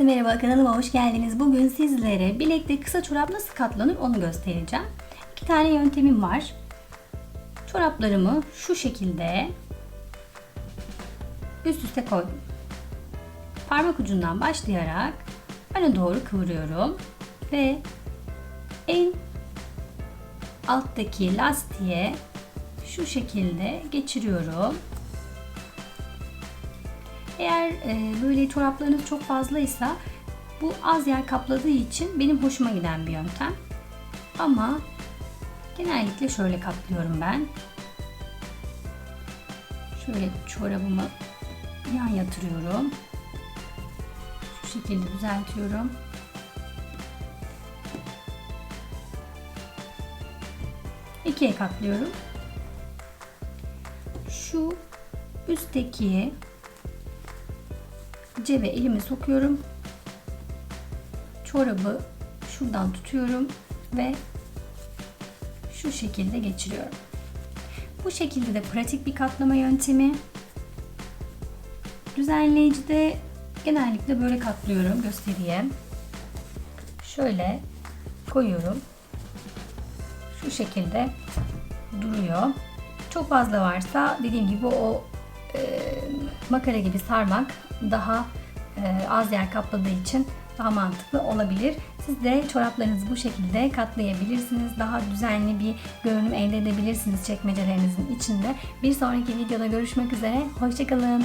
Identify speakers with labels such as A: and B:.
A: Herkese merhaba kanalıma hoş geldiniz. Bugün sizlere bilekte kısa çorap nasıl katlanır onu göstereceğim. İki tane yöntemim var. Çoraplarımı şu şekilde üst üste koydum. Parmak ucundan başlayarak öne doğru kıvırıyorum ve en alttaki lastiğe şu şekilde geçiriyorum. Eğer e, böyle çoraplarınız çok fazlaysa bu az yer kapladığı için benim hoşuma giden bir yöntem. Ama genellikle şöyle katlıyorum ben. Şöyle çorabımı yan yatırıyorum. Şu şekilde düzeltiyorum. İkiye katlıyorum. Şu üstteki cebe elimi sokuyorum. Çorabı şuradan tutuyorum ve şu şekilde geçiriyorum. Bu şekilde de pratik bir katlama yöntemi. Düzenleyici de genellikle böyle katlıyorum. Göstereyim. Şöyle koyuyorum. Şu şekilde duruyor. Çok fazla varsa dediğim gibi o e, makara gibi sarmak daha az yer kapladığı için daha mantıklı olabilir. Siz de çoraplarınızı bu şekilde katlayabilirsiniz. Daha düzenli bir görünüm elde edebilirsiniz çekmecelerinizin içinde. Bir sonraki videoda görüşmek üzere. Hoşçakalın.